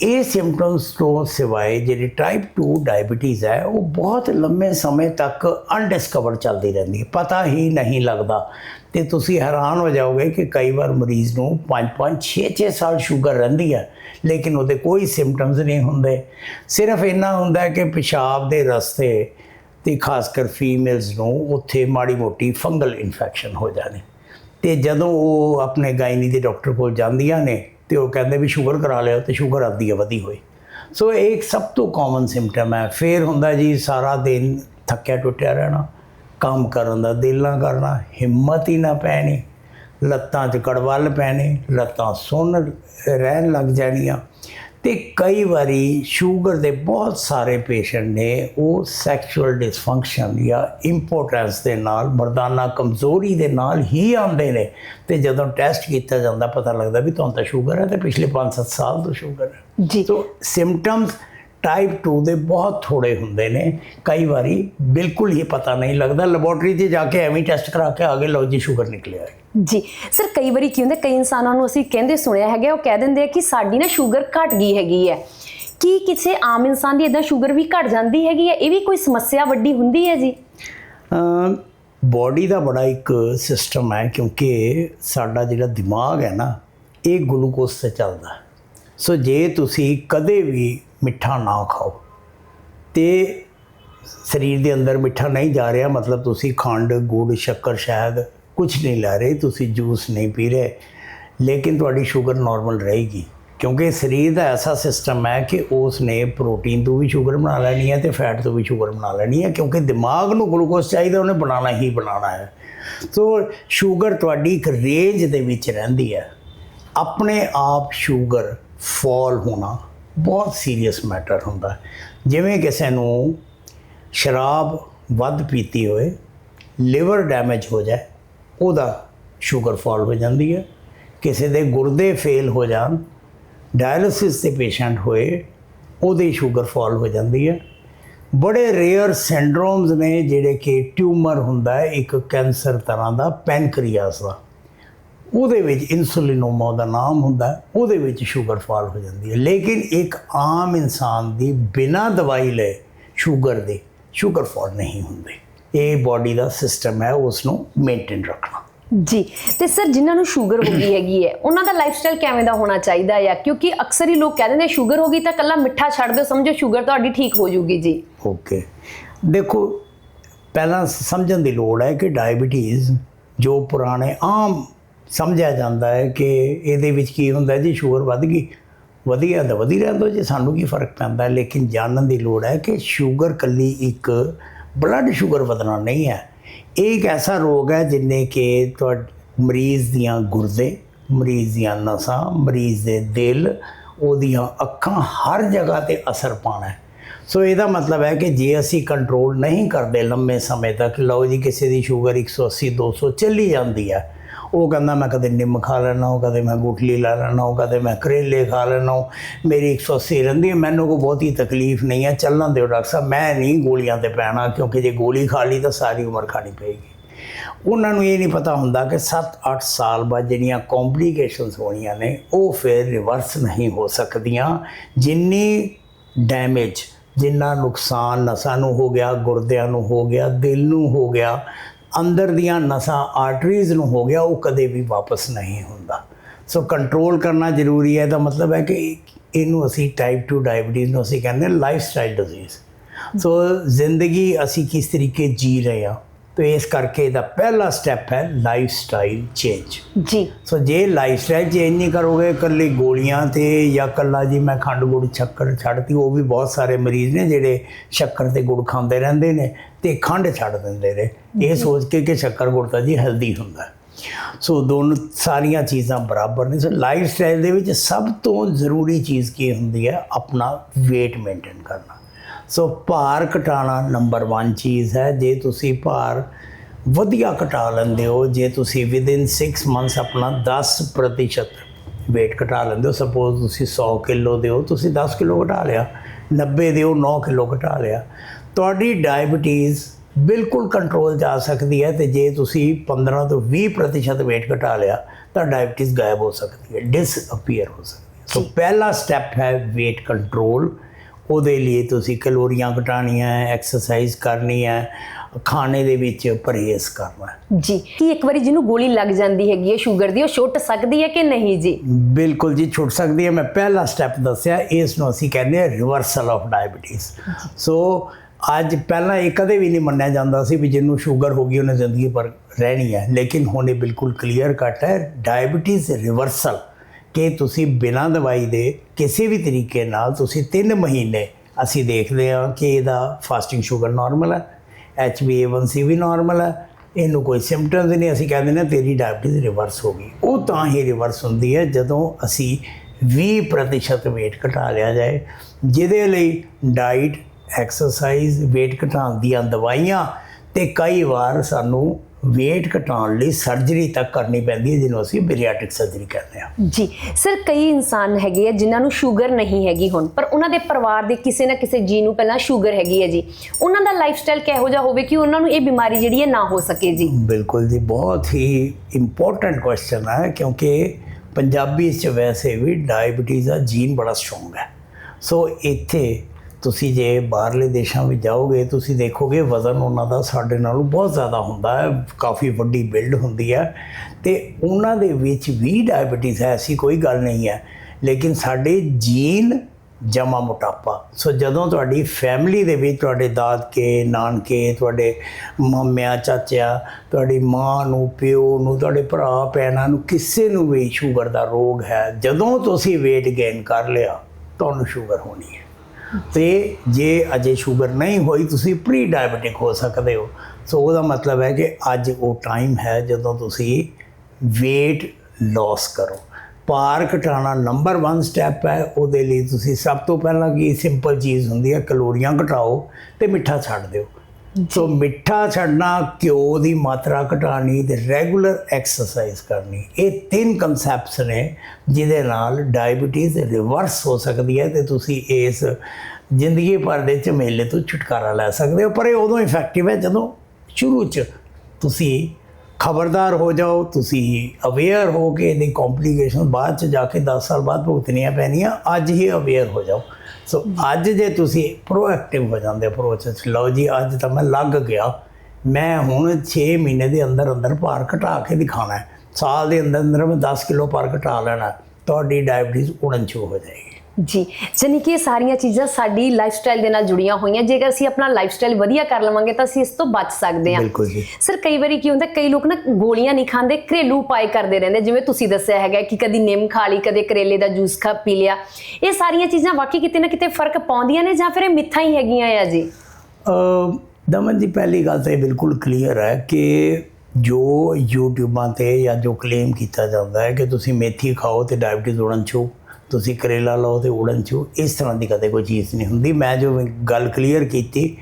ਇਹ ਸਿੰਪਟਮਸ ਤੋਂ ਸਿਵਾਏ ਜਿਹੜੀ ਟਾਈਪ 2 ਡਾਇਬੀਟੀਜ਼ ਹੈ, ਉਹ ਬਹੁਤ ਲੰਮੇ ਸਮੇਂ ਤੱਕ ਅਨਡਿਸਕਵਰਡ ਚੱਲਦੀ ਰਹਿੰਦੀ ਹੈ। ਪਤਾ ਹੀ ਨਹੀਂ ਲੱਗਦਾ ਤੇ ਤੁਸੀਂ ਹੈਰਾਨ ਹੋ ਜਾਓਗੇ ਕਿ ਕਈ ਵਾਰ ਮਰੀਜ਼ ਨੂੰ 5-5 6-6 ਸਾਲ ਸ਼ੂਗਰ ਰਹਿੰਦੀ ਹੈ, ਲੇਕਿਨ ਉਹਦੇ ਕੋਈ ਸਿੰਪਟਮਸ ਨਹੀਂ ਹੁੰਦੇ। ਸਿਰਫ ਇੰਨਾ ਹੁੰਦਾ ਕਿ ਪਿਸ਼ਾਬ ਦੇ ਰਸਤੇ ਤੇ ਖਾਸ ਕਰ ਫੀਮੇਲਸ ਨੂੰ ਉੱਥੇ ਮਾੜੀ ਮੋਟੀ ਫੰਗਲ ਇਨਫੈਕਸ਼ਨ ਹੋ ਜਾਣੀ। ਤੇ ਜਦੋਂ ਉਹ ਆਪਣੇ ਗਾਇਨੀ ਦੇ ਡਾਕਟਰ ਕੋਲ ਜਾਂਦੀਆਂ ਨੇ ਤੇ ਉਹ ਕਹਿੰਦੇ ਵੀ ਸ਼ੂਗਰ ਕਰਾ ਲਿਓ ਤੇ ਸ਼ੂਗਰ ਆਦੀ ਹੈ ਵਧੀ ਹੋਈ। ਸੋ ਇਹ ਇੱਕ ਸਭ ਤੋਂ ਕਾਮਨ ਸਿੰਪਟਮ ਹੈ। ਫਿਰ ਹੁੰਦਾ ਜੀ ਸਾਰਾ ਦਿਨ ਥੱਕਿਆ ਟੁੱਟਿਆ ਰਹਿਣਾ, ਕੰਮ ਕਰਨ ਦਾ ਦਿਲ ਨਾ ਕਰਨਾ, ਹਿੰਮਤ ਹੀ ਨਾ ਪੈਣੀ, ਲੱਤਾਂ 'ਚ ਕੜਵੱਲ ਪੈਣੇ, ਲੱਤਾਂ ਸੁੰਨ ਰਹਿਣ ਲੱਗ ਜਾਣੀਆਂ। ਤੇ ਕਈ ਵਾਰੀ ਸ਼ੂਗਰ ਦੇ ਬਹੁਤ ਸਾਰੇ ਪੇਸ਼ੈਂਟ ਨੇ ਉਹ ਸੈਕਸ਼ੂਅਲ ਡਿਸਫੰਕਸ਼ਨ ਜਾਂ ਇੰਪੋਰਟੈਂਸ ਦੇ ਨਾਲ ਮਰਦਾਨਾ ਕਮਜ਼ੋਰੀ ਦੇ ਨਾਲ ਹੀ ਆਉਂਦੇ ਨੇ ਤੇ ਜਦੋਂ ਟੈਸਟ ਕੀਤਾ ਜਾਂਦਾ ਪਤਾ ਲੱਗਦਾ ਵੀ ਤੁਹਾਨੂੰ ਤਾਂ ਸ਼ੂਗਰ ਹੈ ਤੇ ਪਿਛਲੇ 5-7 ਸਾਲ ਤੋਂ ਸ਼ੂਗਰ ਹੈ। ਜੀ। ਸੋ ਸਿੰਪਟਮਸ ਟਾਈਪ 2 ਦੇ ਬਹੁਤ ਥੋੜੇ ਹੁੰਦੇ ਨੇ। ਕਈ ਵਾਰੀ ਬਿਲਕੁਲ ਹੀ ਪਤਾ ਨਹੀਂ ਲੱਗਦਾ। ਲੈਬੋਰਟਰੀ 'ਚ ਜਾ ਕੇ ਐਵੇਂ ਟੈਸਟ ਕਰਾ ਕੇ ਆ ਗਏ ਲਓ ਜੀ ਸ਼ੂਗਰ ਨਿਕਲਿਆ। ਹੈ ਜੀ ਸਰ ਕਈ ਵਾਰੀ ਕੀ ਹੁੰਦਾ ਕਈ ਇਨਸਾਨਾਂ ਨੂੰ ਅਸੀਂ ਕਹਿੰਦੇ ਸੁਣਿਆ ਹੈਗਾ ਉਹ ਕਹਿ ਦਿੰਦੇ ਆ ਕਿ ਸਾਡੀ ਨਾ ਸ਼ੂਗਰ ਘਟ ਗਈ ਹੈਗੀ ਹੈ। ਕੀ ਕਿਸੇ ਆਮ ਇਨਸਾਨ ਦੀ ਇਦਾਂ ਸ਼ੂਗਰ ਵੀ ਘਟ ਜਾਂਦੀ ਹੈਗੀ ਹੈ? ਇਹ ਵੀ ਕੋਈ ਸਮੱਸਿਆ ਵੱਡੀ ਹੁੰਦੀ ਹੈ ਜੀ? ਬਾਡੀ ਦਾ ਬੜਾ ਇੱਕ ਸਿਸਟਮ ਹੈ ਕਿਉਂਕਿ ਸਾਡਾ ਜਿਹੜਾ ਦਿਮਾਗ ਹੈ ਨਾ ਇਹ ਗਲੂਕੋਜ਼ ਤੇ ਚੱਲਦਾ। ਸੋ ਜੇ ਤੁਸੀਂ ਕਦੇ ਵੀ ਮਿੱਠਾ ਨਾ ਖਾਓ। ਤੇ ਸਰੀਰ ਦੇ ਅੰਦਰ ਮਿੱਠਾ ਨਹੀਂ ਜਾ ਰਿਹਾ, ਮਤਲਬ ਤੁਸੀਂ ਖੰਡ, ਗੁੜ, ਸ਼ੱਕਰ ਸ਼ਾਇਦ ਕੁਝ ਨਹੀਂ ਲੈ ਰਹੇ, ਤੁਸੀਂ ਜੂਸ ਨਹੀਂ ਪੀ ਰਹੇ, ਲੇਕਿਨ ਤੁਹਾਡੀ ਸ਼ੂਗਰ ਨਾਰਮਲ ਰਹੇਗੀ। ਕਿਉਂਕਿ ਸਰੀਰ ਦਾ ਐਸਾ ਸਿਸਟਮ ਹੈ ਕਿ ਉਸ ਨੇ ਪ੍ਰੋਟੀਨ ਤੋਂ ਵੀ ਸ਼ੂਗਰ ਬਣਾ ਲੈਣੀ ਹੈ ਤੇ ਫੈਟ ਤੋਂ ਵੀ ਸ਼ੂਗਰ ਬਣਾ ਲੈਣੀ ਹੈ, ਕਿਉਂਕਿ ਦਿਮਾਗ ਨੂੰ ਗਲੂਕੋਜ਼ ਚਾਹੀਦਾ, ਉਹਨੇ ਬਣਾਉਣਾ ਹੀ ਬਣਾਉਣਾ ਹੈ। ਸੋ ਸ਼ੂਗਰ ਤੁਹਾਡੀ ਇੱਕ ਰੇਂਜ ਦੇ ਵਿੱਚ ਰਹਿੰਦੀ ਹੈ। ਆਪਣੇ ਆਪ ਸ਼ੂਗਰ ਫਾਲ ਹੋਣਾ ਬਹੁਤ ਸੀਰੀਅਸ ਮੈਟਰ ਹੁੰਦਾ। ਜਿਵੇਂ ਕਿਸੇ ਨੂੰ ਸ਼ਰਾਬ ਵੱਧ ਪੀਤੀ ਹੋਏ ਲਿਵਰ ਡੈਮੇਜ ਹੋ ਜਾਏ, ਉਹਦਾ ਸ਼ੂਗਰ ਫਾਲ ਹੋ ਜਾਂਦੀ ਹੈ। ਕਿਸੇ ਦੇ ਗੁਰਦੇ ਫੇਲ ਹੋ ਜਾਣ ਡਾਇਲਿਸਿਸ ਦੇ ਪੇਸ਼ੈਂਟ ਹੋਏ, ਉਹਦੀ ਸ਼ੂਗਰ ਫਾਲ ਹੋ ਜਾਂਦੀ ਹੈ। ਬੜੇ ਰੇਅਰ ਸਿੰਡਰੋਮਸ ਨੇ ਜਿਹੜੇ ਕਿ ਟਿਊਮਰ ਹੁੰਦਾ ਹੈ, ਇੱਕ ਕੈਂਸਰ ਤਰ੍ਹਾਂ ਦਾ ਪੈਨਕ੍ਰੀਆਸ ਦਾ। ਉਹਦੇ ਵਿੱਚ ਇਨਸੂਲਿਨੋਮਾ ਉਹਦਾ ਨਾਮ ਹੁੰਦਾ ਉਹਦੇ ਵਿੱਚ ਸ਼ੂਗਰ ਫਾਲ ਹੋ ਜਾਂਦੀ ਹੈ। ਲੇਕਿਨ ਇੱਕ ਆਮ ਇਨਸਾਨ ਦੀ ਬਿਨਾਂ ਦਵਾਈ ਲਏ ਸ਼ੂਗਰ ਦੇ ਸ਼ੂਗਰ ਫਾਲ ਨਹੀਂ ਹੁੰਦੇ। ਇਹ ਬਾਡੀ ਦਾ ਸਿਸਟਮ ਹੈ ਉਸ ਨੂੰ ਮੇਨਟੇਨ ਰੱਖਣਾ। ਜੀ ਤੇ ਸਰ ਜਿਨ੍ਹਾਂ ਨੂੰ ਸ਼ੂਗਰ ਹੋ ਗਈ ਹੈਗੀ ਹੈ ਉਹਨਾਂ ਦਾ ਲਾਈਫਸਟਾਈਲ ਕਿਵੇਂ ਦਾ ਹੋਣਾ ਚਾਹੀਦਾ ਹੈ? ਕਿਉਂਕਿ ਅਕਸਰ ਹੀ ਲੋਕ ਕਹਿੰਦੇ ਨੇ ਸ਼ੂਗਰ ਹੋ ਗਈ ਤਾਂ ਕੱਲਾ ਮਿੱਠਾ ਛੱਡ ਦਿਓ ਸਮਝੋ ਸ਼ੂਗਰ ਤੁਹਾਡੀ ਠੀਕ ਹੋ ਜਾਊਗੀ ਜੀ। ਓਕੇ ਦੇਖੋ ਪਹਿਲਾਂ ਸਮਝਣ ਦੀ ਲੋੜ ਹੈ ਕਿ ਡਾਇਬੀਟੀਜ਼ ਜੋ ਪੁਰਾਣੇ ਆਮ ਸਮਝਿਆ ਜਾਂਦਾ ਹੈ ਕਿ ਇਹਦੇ ਵਿੱਚ ਕੀ ਹੁੰਦਾ ਜੀ, ਸ਼ੂਗਰ ਵੱਧ ਗਈ। ਵਧੀਆ ਤਾਂ ਵਧੀ ਰਹਿੰਦਾ ਜੀ, ਸਾਨੂੰ ਕੀ ਫ਼ਰਕ ਪੈਂਦਾ ਲੇਕਿਨ ਜਾਣਨ ਦੀ ਲੋੜ ਹੈ ਕਿ ਸ਼ੂਗਰ ਕੱਲੀ ਇੱਕ ਬਲੱਡ ਸ਼ੂਗਰ ਵਧਣਾ ਨਹੀਂ ਹੈ। ਇਹ ਇੱਕ ਐਸਾ ਰੋਗ ਹੈ ਜਿੰਨੇ ਕਿ ਤੁਹਾਡ ਮਰੀਜ਼ ਦੀਆਂ ਗੁਰਦੇ, ਮਰੀਜ਼ ਦੀਆਂ ਨਸਾਂ, ਮਰੀਜ਼ ਦੇ ਦਿਲ, ਉਹਦੀਆਂ ਅੱਖਾਂ ਹਰ ਜਗ੍ਹਾ ਤੇ ਅਸਰ ਪਾਣਾ ਹੈ। ਸੋ ਇਹਦਾ ਮਤਲਬ ਹੈ ਕਿ ਜੇ ਅਸੀਂ ਕੰਟਰੋਲ ਨਹੀਂ ਕਰਦੇ ਲੰਮੇ ਸਮੇਂ ਤੱਕ, ਲਓ ਜੀ, ਕਿਸੇ ਦੀ ਸ਼ੂਗਰ 180 200 ਚੱਲੀ ਜਾਂਦੀ ਹੈ ਉਹ ਕਹਿੰਦਾ, ਮੈਂ ਕਦੇ ਨਿੰਮ ਖਾ ਲੈਣਾ ਉਹ ਕਦੇ ਮੈਂ ਗੁਠਲੀ ਲਾ ਲੈਣਾ ਉਹ ਕਦੇ ਮੈਂ ਕਰੇਲੇ ਖਾ ਲੈਣਾ ਮੇਰੀ 180 ਰਹਿੰਦੀ ਹੈ, ਮੈਨੂੰ ਕੋਈ ਬਹੁਤੀ ਤਕਲੀਫ ਨਹੀਂ ਹੈ। ਚੱਲਣ ਦਿਓ ਡਾਕਟਰ ਸਾਹਿਬ, ਮੈਂ ਨਹੀਂ ਗੋਲੀਆਂ ਤੇ ਪੈਣਾ, ਕਿਉਂਕਿ ਜੇ ਗੋਲੀ ਖਾ ਲਈ ਤਾਂ ਸਾਰੀ ਉਮਰ ਖਾਣੀ ਪਏਗੀ। ਉਹਨਾਂ ਨੂੰ ਇਹ ਨਹੀਂ ਪਤਾ ਹੁੰਦਾ ਕਿ 7-8 ਸਾਲ ਬਾਅਦ ਜਿਹੜੀਆਂ ਕੰਪਲਿਕੇਸ਼ਨਸ ਹੋਣੀਆਂ ਨੇ, ਉਹ ਫਿਰ ਰਿਵਰਸ ਨਹੀਂ ਹੋ ਸਕਦੀਆਂ। ਜਿੰਨੀ ਡੈਮੇਜ ਜਿੰਨਾ ਨੁਕਸਾਨ ਨਸਾਂ ਨੂੰ ਹੋ ਗਿਆ, ਗੁਰਦਿਆਂ ਨੂੰ ਹੋ ਗਿਆ, ਦਿਲ ਨੂੰ ਹੋ ਗਿਆ ਅੰਦਰ ਦੀਆਂ ਨਸਾਂ ਆਰਟਰੀਜ਼ ਨੂੰ ਹੋ ਗਿਆ, ਉਹ ਕਦੇ ਵੀ ਵਾਪਸ ਨਹੀਂ ਹੁੰਦਾ। ਸੋ ਕੰਟਰੋਲ ਕਰਨਾ ਜ਼ਰੂਰੀ ਹੈ ਦਾ ਮਤਲਬ ਹੈ ਕਿ ਇਹਨੂੰ ਅਸੀਂ ਟਾਈਪ 2 ਡਾਇਬੀਟੀਜ਼ ਨੂੰ ਅਸੀਂ ਕਹਿੰਦੇ ਲਾਈਫ ਸਟਾਈਲ ਡਿਜ਼ੀਜ਼ ਸੋ ਜ਼ਿੰਦਗੀ ਅਸੀਂ ਕਿਸ ਤਰੀਕੇ ਜੀ ਰਹੇ ਹਾਂ? ਤੇ ਇਸ ਕਰਕੇ ਇਹਦਾ ਪਹਿਲਾ ਸਟੈਪ ਹੈ ਲਾਈਫ ਸਟਾਈਲ ਚੇਂਜ ਜੀ। ਸੋ ਜੇ ਲਾਈਫ ਸਟਾਈਲ ਚੇਂਜ ਨਹੀਂ ਕਰੋਗੇ ਇਕੱਲੀ ਗੋਲੀਆਂ ਤੇ ਜਾਂ ਇਕੱਲਾ ਜੀ ਮੈਂ ਖੰਡ ਗੁੜ ਸ਼ੱਕਰ ਛੱਡਤੀ ਉਹ ਵੀ ਬਹੁਤ ਸਾਰੇ ਮਰੀਜ਼ ਨੇ ਜਿਹੜੇ ਸ਼ੱਕਰ ਤੇ ਗੁੜ ਖਾਂਦੇ ਰਹਿੰਦੇ ਨੇ ਤੇ ਖੰਡ ਛੱਡ ਦਿੰਦੇ ਨੇ। ਇਹ ਸੋਚ ਕੇ ਕਿ ਸ਼ੱਕਰ ਗੁੜ ਤਾਂ ਜੀ ਹੈਲਦੀ ਹੁੰਦਾ। ਸੋ ਦੋਨੋਂ ਸਾਰੀਆਂ ਚੀਜ਼ਾਂ ਬਰਾਬਰ ਨੇ। ਸੋ ਲਾਈਫ ਸਟਾਈਲ ਦੇ ਵਿੱਚ ਸਭ ਤੋਂ ਜ਼ਰੂਰੀ ਚੀਜ਼ ਕੀ ਹੁੰਦੀ ਹੈ? ਆਪਣਾ weight ਮੇਨਟੇਨ ਕਰਨਾ। ਸੋ ਭਾਰ ਘਟਾਉਣਾ ਨੰਬਰ 1 ਚੀਜ਼ ਹੈ। ਜੇ ਤੁਸੀਂ ਭਾਰ ਵਧੀਆ ਘਟਾ ਲੈਂਦੇ ਹੋ ਜੇ ਤੁਸੀਂ ਵਿਦਿਨ 6 ਮੰਥਸ ਆਪਣਾ 10% weight ਘਟਾ ਲੈਂਦੇ ਹੋ ਸਪੋਜ਼ ਤੁਸੀਂ 100 ਕਿਲੋ ਦੇ ਹੋ ਤੁਸੀਂ 10 ਕਿਲੋ ਘਟਾ ਲਿਆ 90 ਦੇ ਹੋ 9 ਕਿਲੋ ਘਟਾ ਲਿਆ ਤੁਹਾਡੀ ਡਾਇਬੀਟੀਜ਼ ਬਿਲਕੁਲ ਕੰਟਰੋਲ ਜਾ ਸਕਦੀ ਹੈ ਤੇ ਜੇ ਤੁਸੀਂ 15 ਤੋਂ 20% weight ਘਟਾ ਲਿਆ ਤਾਂ ਡਾਇਬੀਟੀਜ਼ ਗਾਇਬ ਹੋ ਸਕਦੀ ਹੈ ਡਿਸਅਪੀਅਰ ਹੋ ਸਕਦੀ ਹੈ। ਸੋ ਪਹਿਲਾ ਸਟੈਪ ਹੈ weight ਕੰਟਰੋਲ ਉਹਦੇ ਲਈ ਤੁਸੀਂ ਕੈਲੋਰੀਆਂ ਘਟਾਉਣੀਆਂ ਹੈ ਐਕਸਰਸਾਈਜ਼ ਕਰਨੀ ਹੈ ਖਾਣੇ ਦੇ ਵਿੱਚ ਪਰਹੇਜ਼ ਕਰਨਾ ਜੀ ਕੀ ਇੱਕ ਵਾਰੀ ਜਿਹਨੂੰ ਗੋਲੀ ਲੱਗ ਜਾਂਦੀ ਹੈਗੀ ਹੈ ਸ਼ੂਗਰ ਦੀ ਉਹ ਛੁੱਟ ਸਕਦੀ ਹੈ ਕਿ ਨਹੀਂ ਜੀ? ਬਿਲਕੁਲ ਜੀ ਛੁੱਟ ਸਕਦੀ ਹੈ। ਮੈਂ ਪਹਿਲਾ ਸਟੈਪ ਦੱਸਿਆ ਇਸ ਨੂੰ ਅਸੀਂ ਕਹਿੰਦੇ ਹਾਂ ਰਿਵਰਸਲ ਆਫ ਡਾਇਬੀਟੀਜ਼ ਸੋ ਅੱਜ ਪਹਿਲਾਂ ਇਹ ਕਦੇ ਵੀ ਨਹੀਂ ਮੰਨਿਆ ਜਾਂਦਾ ਸੀ ਵੀ ਜਿਹਨੂੰ ਸ਼ੂਗਰ ਹੋ ਗਈ ਉਹਨੇ ਜ਼ਿੰਦਗੀ ਭਰ ਰਹਿਣੀ ਹੈ। ਲੇਕਿਨ ਹੁਣ ਇਹ ਬਿਲਕੁਲ ਕਲੀਅਰ ਕੱਟ ਹੈ। ਡਾਇਬੀਟੀਜ਼ ਰਿਵਰਸਲ ਕਿ ਤੁਸੀਂ ਬਿਨਾਂ ਦਵਾਈ ਦੇ ਕਿਸੇ ਵੀ ਤਰੀਕੇ ਨਾਲ ਤੁਸੀਂ 3 ਮਹੀਨੇ ਅਸੀਂ ਦੇਖਦੇ ਹਾਂ ਕਿ ਇਹਦਾ ਫਾਸਟਿੰਗ ਸ਼ੂਗਰ ਨਾਰਮਲ ਹੈ HbA1c ਵੀ ਨਾਰਮਲ ਹੈ, ਇਹਨੂੰ ਕੋਈ ਸਿੰਪਟਮਸ ਨਹੀਂ, ਅਸੀਂ ਕਹਿੰਦੇ ਨੇ ਤੇਰੀ ਡਾਇਬੀਟੀਜ਼ ਰਿਵਰਸ ਹੋ ਗਈ। ਉਹ ਤਾਂ ਹੀ ਰਿਵਰਸ ਹੁੰਦੀ ਹੈ ਜਦੋਂ ਅਸੀਂ 20% weight ਘਟਾ ਲਿਆ ਜਾਏ, ਜਿਹਦੇ ਲਈ ਡਾਈਟ ਐਕਸਰਸਾਈਜ਼ weight ਘਟਾਉਣ ਦੀਆਂ ਦਵਾਈਆਂ ਤੇ ਕਈ ਵਾਰ ਸਾਨੂੰ weight ਘਟਾਉਣ ਲਈ ਸਰਜਰੀ ਤੱਕ ਕਰਨੀ ਪੈਂਦੀ ਹੈ ਜਿਹਨੂੰ ਅਸੀਂ ਬੈਰੀਆਟ੍ਰਿਕ ਸਰਜਰੀ ਕਹਿੰਦੇ ਹਾਂ। ਜੀ ਸਰ ਕਈ ਇਨਸਾਨ ਹੈਗੇ ਆ ਜਿਨ੍ਹਾਂ ਨੂੰ ਸ਼ੂਗਰ ਨਹੀਂ ਹੈਗੀ ਹੁਣ ਪਰ ਉਹਨਾਂ ਦੇ ਪਰਿਵਾਰ ਦੇ ਕਿਸੇ ਨਾ ਕਿਸੇ ਜੀ ਨੂੰ ਪਹਿਲਾਂ ਸ਼ੂਗਰ ਹੈਗੀ ਹੈ ਜੀ। ਉਹਨਾਂ ਦਾ ਲਾਈਫਸਟਾਈਲ ਕਿਹੋ ਜਿਹਾ ਹੋਵੇ ਕਿ ਉਹਨਾਂ ਨੂੰ ਇਹ ਬਿਮਾਰੀ ਜਿਹੜੀ ਹੈ ਨਾ ਹੋ ਸਕੇ ਜੀ। ਬਿਲਕੁਲ ਜੀ ਬਹੁਤ ਹੀ ਇੰਪੋਰਟੈਂਟ ਕੁਐਸਚਨ ਹੈ ਕਿਉਂਕਿ ਪੰਜਾਬੀ 'ਚ ਵੈਸੇ ਵੀ ਡਾਇਬੀਟੀਜ਼ ਦਾ ਜੀਨ ਬੜਾ ਸਟਰੋਂਗ ਹੈ। ਸੋ ਇੱਥੇ ਤੁਸੀਂ ਜੇ ਬਾਹਰਲੇ ਦੇਸ਼ਾਂ ਵਿੱਚ ਜਾਓਗੇ, ਤੁਸੀਂ ਦੇਖੋਗੇ ਵਜ਼ਨ ਉਹਨਾਂ ਦਾ ਸਾਡੇ ਨਾਲੋਂ ਬਹੁਤ ਜ਼ਿਆਦਾ ਹੁੰਦਾ ਹੈ, ਕਾਫੀ ਵੱਡੀ ਬਿਲਡ ਹੁੰਦੀ ਹੈ ਤੇ ਉਹਨਾਂ ਦੇ ਵਿੱਚ ਵੀ ਡਾਇਬੀਟੀਜ਼ ਹੈ, ਐਸੀ ਕੋਈ ਗੱਲ ਨਹੀਂ ਹੈ। ਲੇਕਿਨ ਸਾਡੇ ਜੀਨ ਜਮਾ ਮੋਟਾਪਾ। ਸੋ ਜਦੋਂ ਤੁਹਾਡੀ ਫੈਮਿਲੀ ਦੇ ਵਿੱਚ ਤੁਹਾਡੇ ਦਾਦਕੇ, ਨਾਨਕੇ, ਤੁਹਾਡੇ ਮਾਮਿਆਂ, ਚਾਚਿਆਂ, ਤੁਹਾਡੀ ਮਾਂ ਨੂੰ, ਪਿਓ ਨੂੰ, ਤੁਹਾਡੇ ਭਰਾ, ਭੈਣਾਂ ਨੂੰ ਕਿਸੇ ਨੂੰ ਵੀ ਸ਼ੂਗਰ ਦਾ ਰੋਗ ਹੈ, ਜਦੋਂ ਤੁਸੀਂ weight gain ਕਰ ਲਿਆ, ਤੁਹਾਨੂੰ ਸ਼ੂਗਰ ਹੋਣੀ ਹੈ। ਤੇ ਜੇ ਅਜੇ ਸ਼ੂਗਰ ਨਹੀਂ ਹੋਈ, ਤੁਸੀਂ ਪ੍ਰੀ ਡਾਇਬੀਟਿਕ ਹੋ ਸਕਦੇ ਹੋ। ਸੋ ਉਹਦਾ ਮਤਲਬ ਹੈ ਕਿ ਅੱਜ ਉਹ ਟਾਈਮ ਹੈ ਜਦੋਂ ਤੁਸੀਂ weight loss ਕਰੋ। ਭਾਰ ਘਟਾਉਣਾ ਨੰਬਰ 1 ਸਟੈਪ ਹੈ, ਉਹਦੇ ਲਈ ਤੁਸੀਂ ਸਭ ਤੋਂ ਪਹਿਲਾਂ ਕੀ ਸਿੰਪਲ ਚੀਜ਼ ਹੁੰਦੀ ਹੈ, ਕਲੋਰੀਆਂ ਘਟਾਓ ਤੇ ਮਿੱਠਾ ਛੱਡ ਦਿਓ। ਸੋ ਮਿੱਠਾ ਛੱਡਣਾ ਘਿਓ ਦੀ ਮਾਤਰਾ ਘਟਾਣੀ ਤੇ ਰੈਗੂਲਰ ਐਕਸਰਸਾਈਜ਼ ਕਰਨੀ ਇਹ ਤਿੰਨ ਕਨਸੈਪਟਸ ਨੇ ਜਿਹਦੇ ਨਾਲ ਡਾਇਬੀਟੀਜ਼ ਰਿਵਰਸ ਹੋ ਸਕਦੀ ਹੈ ਤੇ ਤੁਸੀਂ ਇਸ ਜ਼ਿੰਦਗੀ ਭਰ ਦੇ ਝਮੇਲੇ ਤੋਂ ਛੁਟਕਾਰਾ ਲੈ ਸਕਦੇ ਹੋ। ਪਰ ਇਹ ਉਦੋਂ ਇਫੈਕਟਿਵ ਹੈ ਜਦੋਂ ਸ਼ੁਰੂ 'ਚ ਤੁਸੀਂ ਖਬਰਦਾਰ ਹੋ ਜਾਓ ਤੁਸੀਂ ਅਵੇਅਰ ਹੋ ਕੇ ਇਹਦੀ ਕੰਪਲਿਕੇਸ਼ਨ ਬਾਅਦ ਚ ਜਾ ਕੇ 10 ਸਾਲ ਬਾਅਦ ਭੁਗਤਣੀਆਂ ਪੈਣੀਆਂ ਅੱਜ ਹੀ ਅਵੇਅਰ ਹੋ ਜਾਓ। ਸੋ ਅੱਜ ਜੇ ਤੁਸੀਂ ਪ੍ਰੋਐਕਟਿਵ ਹੋ ਜਾਂਦੇ ਅਪਰੋਚ ਚ ਲਓ ਜੀ, ਅੱਜ ਤਾਂ ਮੈਂ ਲੱਗ ਗਿਆ। ਮੈਂ ਹੁਣ 6 ਮਹੀਨੇ ਦੇ ਅੰਦਰ ਅੰਦਰ ਭਾਰ ਘਟਾ ਕੇ ਦਿਖਾਣਾ ਹੈ। ਸਾਲ ਦੇ ਅੰਦਰ ਅੰਦਰ ਮੈਂ 10 ਕਿਲੋ ਭਾਰ ਘਟਾ ਲੈਣਾ ਤੁਹਾਡੀ ਡਾਇਬੀਟੀਜ਼ ਉੜਨ ਸ਼ੁਰੂ ਹੋ ਜਾਏਗੀ। ਜੀ ਯਾਨੀ ਕਿ ਇਹ ਸਾਰੀਆਂ ਚੀਜ਼ਾਂ ਸਾਡੀ ਲਾਈਫਸਟਾਈਲ ਦੇ ਨਾਲ ਜੁੜੀਆਂ ਹੋਈਆਂ। ਜੇਕਰ ਅਸੀਂ ਆਪਣਾ ਲਾਈਫਸਟਾਈਲ ਵਧੀਆ ਕਰ ਲਵਾਂਗੇ ਤਾਂ ਅਸੀਂ ਇਸ ਤੋਂ ਬਚ ਸਕਦੇ ਹਾਂ। ਬਿਲਕੁਲ ਜੀ। ਸਰ ਕਈ ਵਾਰੀ ਕੀ ਹੁੰਦਾ ਕਈ ਲੋਕ ਨਾ ਗੋਲੀਆਂ ਨਹੀਂ ਖਾਂਦੇ ਘਰੇਲੂ ਉਪਾਅ ਕਰਦੇ ਰਹਿੰਦੇ। ਜਿਵੇਂ ਤੁਸੀਂ ਦੱਸਿਆ ਹੈਗਾ ਕਿ ਕਦੀ ਨਿੰਮ ਖਾ ਲਈ ਕਦੇ ਕਰੇਲੇ ਦਾ ਜੂਸ ਖਾ ਪੀ ਲਿਆ। ਇਹ ਸਾਰੀਆਂ ਚੀਜ਼ਾਂ ਵਾਕਈ ਕਿਤੇ ਨਾ ਕਿਤੇ ਫ਼ਰਕ ਪਾਉਂਦੀਆਂ ਨੇ ਜਾਂ ਫਿਰ ਇਹ ਮਿੱਥਾਂ ਹੀ ਹੈਗੀਆਂ ਆ ਜੀ? ਅ, ਦਮਨ ਜੀ ਪਹਿਲੀ ਗੱਲ ਤਾਂ ਇਹ ਬਿਲਕੁਲ ਕਲੀਅਰ ਹੈ ਕਿ ਜੋ ਯੂਟਿਊਬਾਂ ਤੇ ਜਾਂ ਜੋ ਕਲੇਮ ਕੀਤਾ ਜਾਂਦਾ ਹੈ ਕਿ ਤੁਸੀਂ ਮੇਥੀ ਖਾਓ ਤੇ ਡਾਇਬੀਟੀਜ਼ ਉੜਨ ਛੂ ਤੁਸੀਂ ਕਰੇਲਾ ਲਓ ਤੇ ਉੜਨ ਛੂ ਇਸ ਤਰ੍ਹਾਂ ਦੀ ਕਦੇ ਕੋਈ ਚੀਜ਼ ਨਹੀਂ ਹੁੰਦੀ। ਮੈਂ ਜੋ ਗੱਲ ਕਲੀਅਰ ਕੀਤੀ,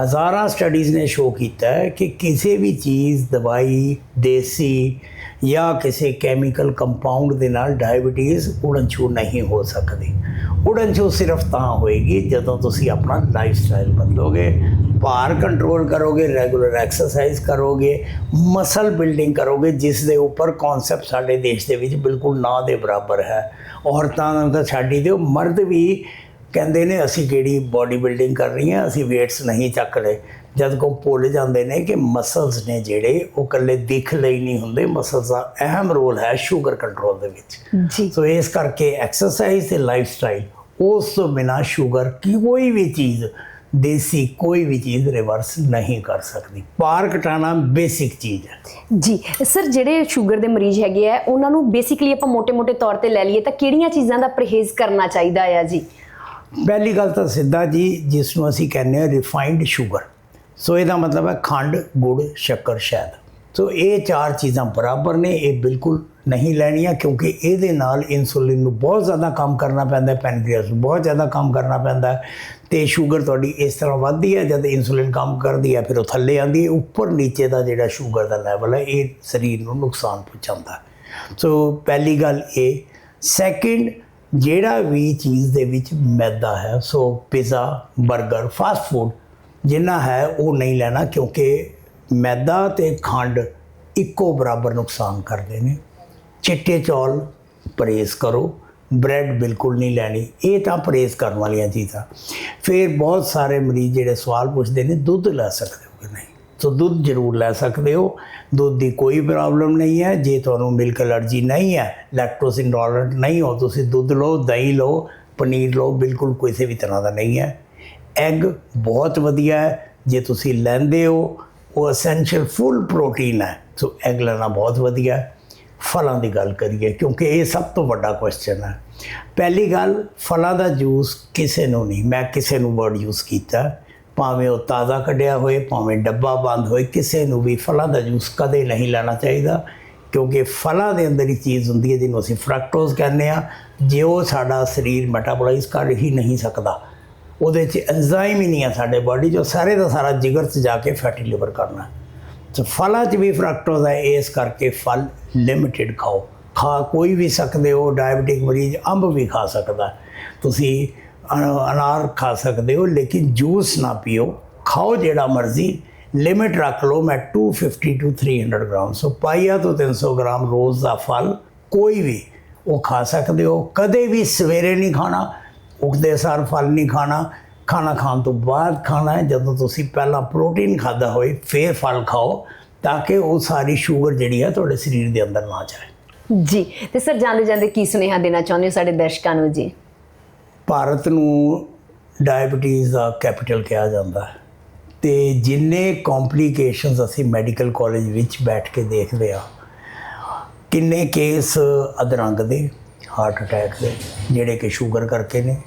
ਹਜ਼ਾਰਾਂ ਸਟੱਡੀਜ਼ ਨੇ ਸ਼ੋਅ ਕੀਤਾ ਹੈ ਕਿ ਕਿਸੇ ਵੀ ਚੀਜ਼, ਦਵਾਈ, ਦੇਸੀ ਜਾਂ ਕਿਸੇ ਕੈਮੀਕਲ ਕੰਪਾਊਂਡ ਦੇ ਨਾਲ ਡਾਇਬੀਟੀਜ਼ ਉੜਨ ਛੂ ਨਹੀਂ ਹੋ ਸਕਦੀ। ਉੜਨ ਛੂ ਸਿਰਫ ਤਾਂ ਹੋਏਗੀ ਜਦੋਂ ਤੁਸੀਂ ਆਪਣਾ ਲਾਈਫ ਸਟਾਈਲ ਬਦਲੋਗੇ, ਭਾਰ ਕੰਟਰੋਲ ਕਰੋਗੇ ਰੈਗੂਲਰ ਐਕਸਰਸਾਈਜ਼ ਕਰੋਗੇ ਮਸਲ ਬਿਲਡਿੰਗ ਕਰੋਗੇ, ਜਿਸ ਦੇ ਉੱਪਰ ਕਨਸੈਪਟ ਸਾਡੇ ਦੇਸ਼ ਦੇ ਵਿੱਚ ਬਿਲਕੁਲ ਨਾ ਦੇ ਬਰਾਬਰ ਹੈ। ਔਰਤਾਂ ਨੂੰ ਤਾਂ ਛੱਡੀ ਦਿਓ ਮਰਦ ਵੀ ਕਹਿੰਦੇ ਨੇ ਅਸੀਂ ਕਿਹੜੀ ਬਾਡੀ ਬਿਲਡਿੰਗ ਕਰ ਰਹੀ ਹਾਂ ਅਸੀਂ weights ਨਹੀਂ ਚੱਕ ਰਹੇ। ਜਦ ਕੋ ਭੁੱਲ ਜਾਂਦੇ ਨੇ ਕਿ ਮਸਲਸ ਨੇ ਜਿਹੜੇ ਉਹ ਇਕੱਲੇ ਦਿਖ ਲਈ ਨਹੀਂ ਹੁੰਦੇ। ਮਸਲਸ ਦਾ ਅਹਿਮ ਰੋਲ ਹੈ ਸ਼ੂਗਰ ਕੰਟਰੋਲ ਦੇ ਵਿੱਚ। ਜੀ। ਸੋ ਇਸ ਕਰਕੇ ਐਕਸਰਸਾਈਜ਼ ਤੇ ਲਾਈਫ ਸਟਾਈਲ ਉਸ ਤੋਂ ਬਿਨਾ ਸ਼ੂਗਰ ਕੀ ਕੋਈ ਵੀ ਚੀਜ਼ ਦੇਸੀ ਕੋਈ ਵੀ ਚੀਜ਼ ਰਿਵਰਸ ਨਹੀਂ ਕਰ ਸਕਦੀ। ਪਾਰ ਕਟਾਣਾ ਬੇਸਿਕ ਚੀਜ਼ ਹੈ। ਜੀ ਸਰ ਜਿਹੜੇ ਸ਼ੂਗਰ ਦੇ ਮਰੀਜ਼ ਹੈਗੇ ਆ ਉਹਨਾਂ ਨੂੰ ਬੇਸਿਕਲੀ ਆਪਾਂ ਮੋٹے-ਮੋٹے ਤੌਰ ਤੇ ਲੈ ਲਈਏ ਤਾਂ ਕਿਹੜੀਆਂ ਚੀਜ਼ਾਂ ਦਾ ਪਰਹੇਜ਼ ਕਰਨਾ ਚਾਹੀਦਾ ਆ ਜੀ? ਪਹਿਲੀ ਗੱਲ ਤਾਂ ਸਿੱਧਾ ਜੀ ਜਿਸ ਨੂੰ ਅਸੀਂ ਕਹਿੰਦੇ ਹਾਂ ਰਿਫਾਈਨਡ ਸ਼ੂਗਰ ਸੋ ਇਹਦਾ ਮਤਲਬ ਹੈ ਖੰਡ ਗੁੜ ਸ਼ੱਕਰ ਸ਼ਾਇਦ ਸੋ ਇਹ ਚਾਰ ਚੀਜ਼ਾਂ ਬਰਾਬਰ ਨੇ ਇਹ ਬਿਲਕੁਲ ਨਹੀਂ ਲੈਣੀਆਂ ਕਿਉਂਕਿ ਇਹਦੇ ਨਾਲ ਇਨਸੂਲਿਨ ਨੂੰ ਬਹੁਤ ਜ਼ਿਆਦਾ ਕੰਮ ਕਰਨਾ ਪੈਂਦਾ ਹੈ ਪੈਨਕ੍ਰੀਅਸ ਨੂੰ ਬਹੁਤ ਜ਼ਿਆਦਾ ਕੰਮ ਕਰਨਾ ਪੈਂਦਾ ਹੈ ਤੇ ਸ਼ੂਗਰ ਤੁਹਾਡੀ ਇਸ ਤਰ੍ਹਾਂ ਵੱਧਦੀ ਹੈ, ਜਦ ਇਨਸੂਲਿਨ ਕੰਮ ਕਰਦੀ ਹੈ, ਫਿਰ ਉਹ ਥੱਲੇ ਆਉਂਦੀ ਹੈ, ਉੱਪਰ ਨੀਚੇ ਦਾ ਜਿਹੜਾ ਸ਼ੂਗਰ ਦਾ ਲੈਵਲ ਹੈ, ਇਹ ਸਰੀਰ ਨੂੰ ਨੁਕਸਾਨ ਪਹੁੰਚਾਉਂਦਾ ਸੋ ਪਹਿਲੀ ਗੱਲ ਇਹ। ਸੈਕਿੰਡ ਜਿਹੜਾ ਵੀ ਚੀਜ਼ ਦੇ ਵਿੱਚ ਮੈਦਾ ਹੈ, ਸੋ ਪੀਜ਼ਾ 버ਗਰ ਫਾਸਟ ਫੂਡ ਜਿੰਨਾ ਹੈ ਉਹ ਨਹੀਂ ਲੈਣਾ ਕਿਉਂਕਿ ਮੈਦਾ ਤੇ ਖੰਡ ਇੱਕੋ ਬਰਾਬਰ ਨੁਕਸਾਨ ਕਰਦੇ ਨੇ। ਚਿੱਟੇ ਚੌਲ ਪਰਹੇਜ਼ ਕਰੋ, ਬ੍ਰੈਡ ਬਿਲਕੁਲ ਨਹੀਂ ਲੈਣੀ, ਇਹ ਤਾਂ ਪਰਹੇਜ਼ ਕਰਨ ਵਾਲੀਆਂ ਚੀਜ਼ਾਂ। ਫਿਰ ਬਹੁਤ ਸਾਰੇ ਮਰੀਜ਼ ਜਿਹੜੇ ਸਵਾਲ ਪੁੱਛਦੇ ਨੇ, ਦੁੱਧ ਲੈ ਸਕਦੇ ਹੋ ਕਿ ਨਹੀਂ? ਸੋ ਦੁੱਧ ਜ਼ਰੂਰ ਲੈ ਸਕਦੇ ਹੋ। ਦੁੱਧ ਦੀ ਕੋਈ ਪ੍ਰੋਬਲਮ ਨਹੀਂ ਹੈ, ਜੇ ਤੁਹਾਨੂੰ ਮਿਲਕ ਐਲਰਜੀ ਨਹੀਂ ਹੈ, ਲੈਕਟੋਜ਼ ਇੰਟੋਲਰੈਂਟ ਨਹੀਂ ਹੋ, ਤੁਸੀਂ ਦੁੱਧ ਲਓ, ਦਹੀਂ ਲਓ, ਪਨੀਰ ਲਓ, ਬਿਲਕੁਲ ਕਿਸੇ ਵੀ ਤਰ੍ਹਾਂ ਦਾ ਨਹੀਂ ਹੈ। ਐਗ ਬਹੁਤ ਵਧੀਆ ਹੈ, ਜੇ ਤੁਸੀਂ ਲੈਂਦੇ ਹੋ, ਉਹ ਐਸੈਂਸ਼ੀਅਲ ਫੁੱਲ ਪ੍ਰੋਟੀਨ ਹੈ, ਸੋ ਐਗ ਲੈਣਾ ਬਹੁਤ ਵਧੀਆ ਹੈ। ਫਲਾਂ ਦੀ ਗੱਲ ਕਰੀਏ, ਕਿਉਂਕਿ ਇਹ ਸਭ ਤੋਂ ਵੱਡਾ ਕੁਐਸਚਨ ਹੈ। ਪਹਿਲੀ ਗੱਲ, ਫਲਾਂ ਦਾ ਜੂਸ ਕਿਸੇ ਨੂੰ ਨਹੀਂ, ਮੈਂ ਕਿਸੇ ਨੂੰ ਵਰਡ ਯੂਜ਼ ਕੀਤਾ। ਭਾਵੇਂ ਉਹ ਤਾਜ਼ਾ ਕੱਢਿਆ ਹੋਏ, ਭਾਵੇਂ ਡੱਬਾ ਬੰਦ ਹੋਏ, ਕਿਸੇ ਨੂੰ ਵੀ ਫਲਾਂ ਦਾ ਜੂਸ ਕਦੇ ਨਹੀਂ ਲੈਣਾ ਚਾਹੀਦਾ, ਕਿਉਂਕਿ ਫਲਾਂ ਦੇ ਅੰਦਰ ਹੀ ਚੀਜ਼ ਹੁੰਦੀ ਹੈ ਜਿਹਨੂੰ ਅਸੀਂ ਫਰਕਟੋਜ਼ ਕਹਿੰਦੇ ਆ ਜੇ ਉਹ ਸਾਡਾ ਸਰੀਰ ਮੈਟਾਬੋਲਾਈਜ਼ ਕਰ ਹੀ ਨਹੀਂ ਸਕਦਾ, ਉਹਦੇ 'ਚ ਐਂਜ਼ਾਈਮ ਹੀ ਨਹੀਂ ਹੈ ਸਾਡੇ ਬਾਡੀ 'ਚ, ਉਹ ਸਾਰੇ ਦਾ ਸਾਰਾ ਜਿਗਰ 'ਚ ਜਾ ਕੇ ਫੈਟੀ ਲਿਵਰ ਕਰਨਾ। ਤੇ ਫਲਾਂ 'ਚ ਵੀ ਫਰਕਟੋਜ਼ ਹੈ, ਇਸ ਕਰਕੇ ਫਲ ਲਿਮਿਟਿਡ ਖਾਓ। ਖਾ ਕੋਈ ਵੀ ਸਕਦੇ ਹੋ ਡਾਇਬੀਟਿਕ ਮਰੀਜ਼ ਅੰਬ ਵੀ ਖਾ ਸਕਦਾ। ਤੁਸੀਂ ਅਨਾਰ ਖਾ ਸਕਦੇ ਹੋ, ਲੇਕਿਨ ਜੂਸ ਨਾ ਪੀਓ। ਖਾਓ ਜਿਹੜਾ ਮਰਜ਼ੀ ਲਿਮਿਟ ਰੱਖ ਲਓ। ਮੈਂ 250 ਟੂ 300 ਗ੍ਰਾਮ ਸੋ ਪਾਈਆ ਤੋਂ 300 ਗ੍ਰਾਮ ਰੋਜ਼ ਦਾ ਫਲ ਕੋਈ ਵੀ ਉਹ ਖਾ ਸਕਦੇ ਹੋ। ਕਦੇ ਵੀ ਸਵੇਰੇ ਨਹੀਂ ਖਾਣਾ, ਉੱਠਦੇ ਸਾਰ ਫਲ ਨਹੀਂ ਖਾਣਾ ਖਾਣਾ ਖਾਣ ਤੋਂ ਬਾਅਦ ਖਾਣਾ ਹੈ ਜਦੋਂ ਤੁਸੀਂ ਪਹਿਲਾਂ ਪ੍ਰੋਟੀਨ ਖਾਦਾ ਹੋਏ ਫਿਰ ਫਲ ਖਾਓ ਤਾਂ ਕਿ ਉਹ ਸਾਰੀ ਸ਼ੂਗਰ ਜਿਹੜੀ ਹੈ ਤੁਹਾਡੇ ਸਰੀਰ ਦੇ ਅੰਦਰ ਨਾ ਜਾਏ। ਜੀ ਤੇ ਸਰ ਜਾਂਦੇ ਜਾਂਦੇ ਕੀ ਸੁਨੇਹਾ ਦੇਣਾ ਚਾਹੁੰਦੇ ਹੋ ਸਾਡੇ ਦਰਸ਼ਕਾਂ ਨੂੰ ਜੀ? ਭਾਰਤ ਨੂੰ ਡਾਇਬੀਟੀਜ਼ ਦਾ ਕੈਪੀਟਲ ਕਿਹਾ ਜਾਂਦਾ ਹੈ। ਤੇ ਜਿੰਨੇ ਕੰਪਲਿਕੇਸ਼ਨਸ ਅਸੀਂ ਮੈਡੀਕਲ ਕਾਲਜ ਵਿੱਚ ਬੈਠ ਕੇ ਦੇਖਦੇ ਆ ਕਿੰਨੇ ਕੇਸ ਅਧਰੰਗ ਦੇ ਹਾਰਟ ਅਟੈਕ ਦੇ ਜਿਹੜੇ ਕਿ ਸ਼ੂਗਰ ਕਰਕੇ ਨੇ।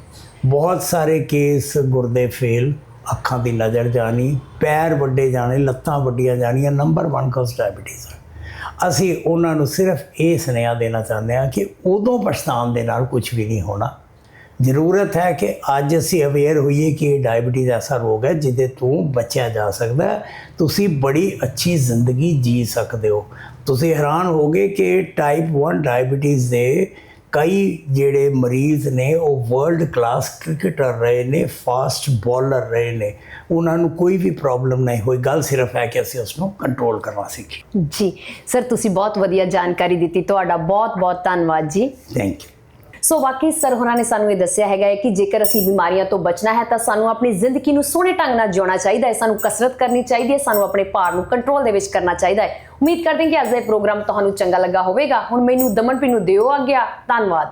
ਬਹੁਤ ਸਾਰੇ ਕੇਸ ਗੁਰਦੇ ਫੇਲ, ਅੱਖਾਂ ਦੀ ਨਜ਼ਰ ਜਾਣੀ, ਪੈਰ ਵੱਡੇ ਜਾਣੇ, ਲੱਤਾਂ ਵੱਡੀਆਂ ਜਾਣੀਆਂ ਨੰਬਰ 1 ਕਾਜ਼ ਡਾਇਬੀਟੀਜ਼ ਅਸੀਂ ਉਹਨਾਂ ਨੂੰ ਸਿਰਫ ਇਹ ਸੁਨੇਹਾ ਦੇਣਾ ਚਾਹੁੰਦੇ ਹਾਂ ਕਿ ਉਦੋਂ ਪਛਤਾਣ ਦੇ ਨਾਲ ਕੁਝ ਵੀ ਨਹੀਂ ਹੋਣਾ। ਜ਼ਰੂਰਤ ਹੈ ਕਿ ਅੱਜ ਅਸੀਂ ਅਵੇਅਰ ਹੋਈਏ ਕਿ ਇਹ ਡਾਇਬੀਟੀਜ਼ ਐਸਾ ਰੋਗ ਹੈ ਜਿਹਦੇ ਤੋਂ ਬਚਿਆ ਜਾ ਸਕਦਾ ਤੁਸੀਂ ਬੜੀ ਅੱਛੀ ਜ਼ਿੰਦਗੀ ਜੀ ਸਕਦੇ ਹੋ। ਤੁਸੀਂ ਹੈਰਾਨ ਹੋਗੇ ਕਿ ਟਾਈਪ 1 ਡਾਇਬੀਟੀਜ਼ ਦੇ ਕਈ ਜਿਹੜੇ ਮਰੀਜ਼ ਨੇ ਉਹ ਵਰਲਡ ਕਲਾਸ ਕ੍ਰਿਕਟਰ ਰਹੇ ਨੇ ਫਾਸਟ ਬੋਲਰ ਰਹੇ ਨੇ। ਉਹਨਾਂ ਨੂੰ ਕੋਈ ਵੀ ਪ੍ਰੋਬਲਮ ਨਹੀਂ ਹੋਈ। ਗੱਲ ਸਿਰਫ ਹੈ ਕਿ ਅਸੀਂ ਉਸ ਨੂੰ ਕੰਟਰੋਲ ਕਰਨਾ ਸਿੱਖੀ। ਜੀ ਸਰ ਤੁਸੀਂ ਬਹੁਤ ਵਧੀਆ ਜਾਣਕਾਰੀ ਦਿੱਤੀ। ਤੁਹਾਡਾ ਬਹੁਤ ਬਹੁਤ ਧੰਨਵਾਦ ਜੀ। ਥੈਂਕ ਯੂ ਸੋ ਵਾਕਈ ਸਰ ਹੋਰਾਂ ਨੇ ਸਾਨੂੰ ਇਹ ਦੱਸਿਆ ਹੈਗਾ ਹੈ ਕਿ ਜੇਕਰ ਅਸੀਂ ਬਿਮਾਰੀਆਂ ਤੋਂ ਬਚਣਾ ਹੈ ਤਾਂ ਸਾਨੂੰ ਆਪਣੀ ਜ਼ਿੰਦਗੀ ਨੂੰ ਸੋਹਣੇ ਢੰਗ ਨਾਲ ਜਿਉਣਾ ਚਾਹੀਦਾ ਹੈ। ਸਾਨੂੰ ਕਸਰਤ ਕਰਨੀ ਚਾਹੀਦੀ ਹੈ, ਸਾਨੂੰ ਆਪਣੇ ਭਾਰ ਨੂੰ ਕੰਟਰੋਲ ਦੇ ਵਿੱਚ ਕਰਨਾ ਚਾਹੀਦਾ ਹੈ। ਉਮੀਦ ਕਰਦੇ ਹਾਂ ਕਿ ਅੱਜ ਦਾ ਇਹ ਪ੍ਰੋਗਰਾਮ ਤੁਹਾਨੂੰ ਚੰਗਾ ਲੱਗਾ ਹੋਵੇਗਾ। ਹੁਣ ਮੈਨੂੰ ਦਮਨ ਪੀ ਨੂੰ ਦਿਓ ਆ। ਗਿਆ ਧੰਨਵਾਦ।